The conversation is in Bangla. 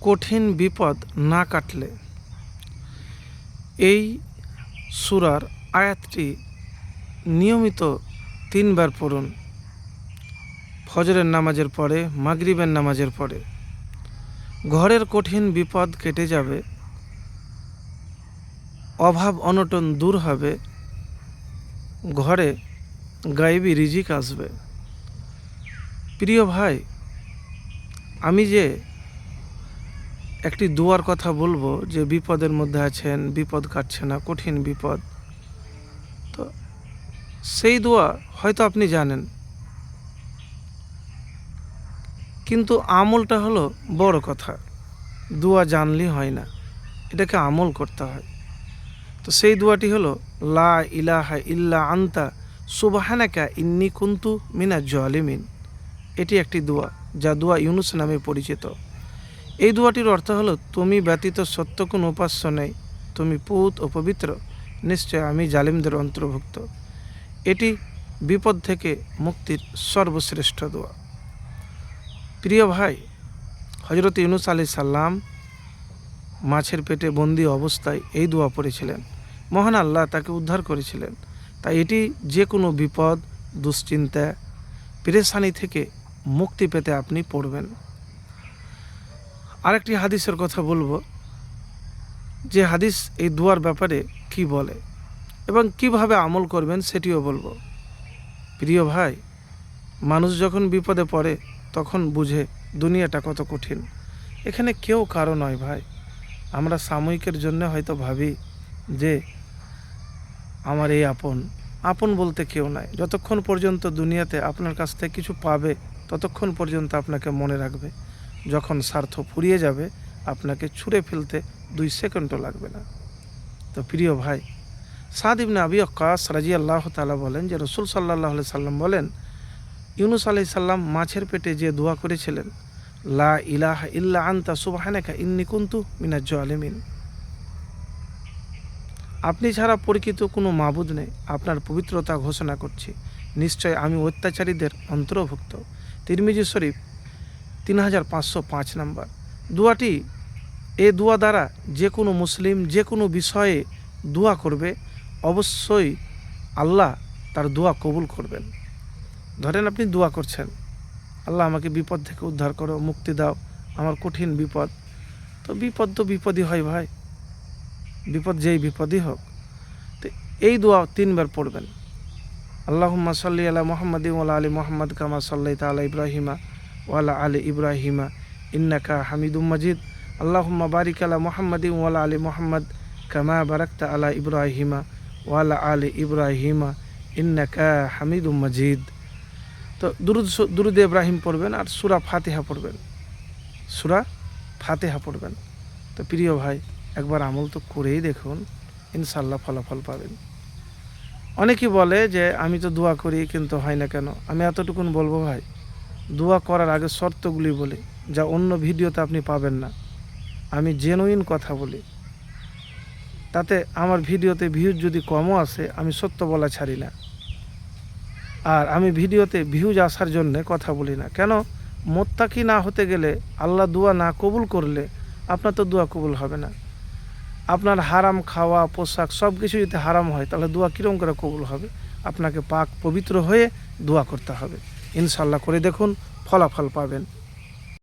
কঠিন বিপদ না কাটলে। এই সুরার আয়াতটি নিয়মিত তিনবার পড়ুন। ফজরের নামাজের পরে, মাগরিবের নামাজের পরে। ঘরের কঠিন বিপদ কেটে যাবে, অভাব অনটন দূর হবে, ঘরে গায়েবী রিজিক আসবে। প্রিয় ভাই, আমি যে একটি দুয়ার কথা বলব যে বিপদের মধ্যে আছেন, বিপদ কাটছে না, কঠিন বিপদ। তো সেই দোয়া হয়তো আপনি জানেন। কিন্তু আমলটা হলো বড় কথা। দোয়া জানলেই হয় না, এটাকে আমল করতে হয়। তো সেই দোয়াটি হলো, লা ইলাহা ইল্লা আন্তা সুবাহানাকা ইন্নি কুন্তু মিনা জলিমিন। এটি একটি দোয়া, যা দোয়া ইউনুস নামে পরিচিত। এই দোয়াটির অর্থ হলো, তুমি ব্যতীত সত্য কোন উপাস্য নেই। তুমি পুত ও পবিত্র। নিশ্চয় আমি জালিমদের অন্তর্ভুক্ত। এটি বিপদ থেকে মুক্তির সর্বশ্রেষ্ঠ দোয়া। প্রিয় ভাই হজরত ইউনুস আলি সাল্লাম মাছের পেটে বন্দি অবস্থায় এই দোয়া পড়েছিলেন। মহান আল্লাহ তাকে উদ্ধার করেছিলেন। তাই এটি যে কোনো বিপদ, দুশ্চিন্তা, পেরেশানি থেকে মুক্তি পেতে আপনি পড়বেন। আরেকটি হাদিসের কথা বলব, যে হাদিস এই দুয়ার ব্যাপারে কি বলে এবং কীভাবে আমল করবেন সেটিও বলব। প্রিয় ভাই, মানুষ যখন বিপদে পড়ে, তখন বুঝে দুনিয়াটা কত কঠিন। এখানে কেউ কারও নয় ভাই। আমরা সাময়িকের জন্য হয়তো ভাবি যে, আমার এই আপন। আপন বলতে কেউ নাই। যতক্ষণ পর্যন্ত দুনিয়াতে আপনার কাছ থেকে কিছু পাবে, ততক্ষণ পর্যন্ত আপনাকে মনে রাখবে। যখন স্বার্থ ফুরিয়ে যাবে, আপনাকে ছুঁড়ে ফেলতে দুই সেকেন্ডও লাগবে না। তো প্রিয় ভাই, সাদ ইবনে আবি অক্কাস রাজি আল্লাহ তালা বলেন যে রসুল সাল্লাহ সাল্লাম বলেন, ইউনুস আলাই সাল্লাম মাছের পেটে যে দোয়া করেছিলেন, লা ইলাহা ইল্লা আন্তা সুবাহানাকা ইন্নি কুন্তু মিনাজ্জ আলিমিন আপনি ছাড়া পরিচিত কোনো মাবুদ নেই, আপনার পবিত্রতা ঘোষণা করছি। নিশ্চয় আমি অত্যাচারীদের অন্তর্ভুক্ত। তিরমিজি শরীফ তিন হাজার পাঁচশো পাঁচ নাম্বার। দোয়াটি এ দোয়া দ্বারা যে কোনো মুসলিম যে কোনো বিষয়ে দোয়া করবে, অবশ্যই আল্লাহ তার দোয়া কবুল করবেন। ধরেন আপনি দোয়া করছেন, আল্লাহ আমাকে বিপদ থেকে উদ্ধার করো, মুক্তি দাও, আমার কঠিন বিপদ। তো বিপদ তো বিপদই হয় ভাই, বিপদ যেই বিপদই হোক। তো এই দোয়া তিনবার পড়বেন। আল্লাহুম্মা সাল্লি আলা মোহাম্মদ ওয়ালা আলী মোহাম্মদ কামা সাল্লাই তালা ইব্রাহিমা। ওয়ালা আলী ইব্রাহিমা ইন্নাকা হামিদুম মাজিদ। আল্লাহুম্মা বারিক আলা মোহাম্মদ ওয়ালা আলী মোহাম্মদ কামা বারাকতা আলা ইব্রাহিমা ওয়ালা আলী ইব্রাহিমা ইন্নাকা হামিদুম মাজিদ। তো দুরুদ দুরুদ ইব্রাহিম পড়বেন আর সুরা ফাতিহা পড়বেন। সুরা ফাতেহা পড়বেন। তো প্রিয় ভাই, একবার আমল তো করেই দেখুন ইনশাল্লাহ ফলাফল পাবেন। অনেকেই বলে যে, আমি তো দোয়া করি, কিন্তু হয় না কেন? আমি এতটুকুন বলব ভাই দোয়া করার আগে শর্তগুলি বলি, যা অন্য ভিডিওতে আপনি পাবেন না। আমি জেনুইন কথা বলি। তাতে আমার ভিডিওতে ভিউজ যদি কমও আসে, আমি সত্য বলা ছাড়ি না। আর আমি ভিডিওতে ভিউজ আসার জন্য কথা বলি না। কেন? মোত্তাকি না হতে গেলে আল্লাহ দোয়া না কবুল করলে আপনার তো দোয়া কবুল হবে না। আপনার হারাম খাওয়া, পোশাক সব কিছু যদি হারাম হয়, তাহলে দোয়া কীরকম করে কবুল হবে? আপনাকে পাক পবিত্র হয়ে দোয়া করতে হবে। ইনশাল্লাহ করে দেখুন ফলাফল পাবেন।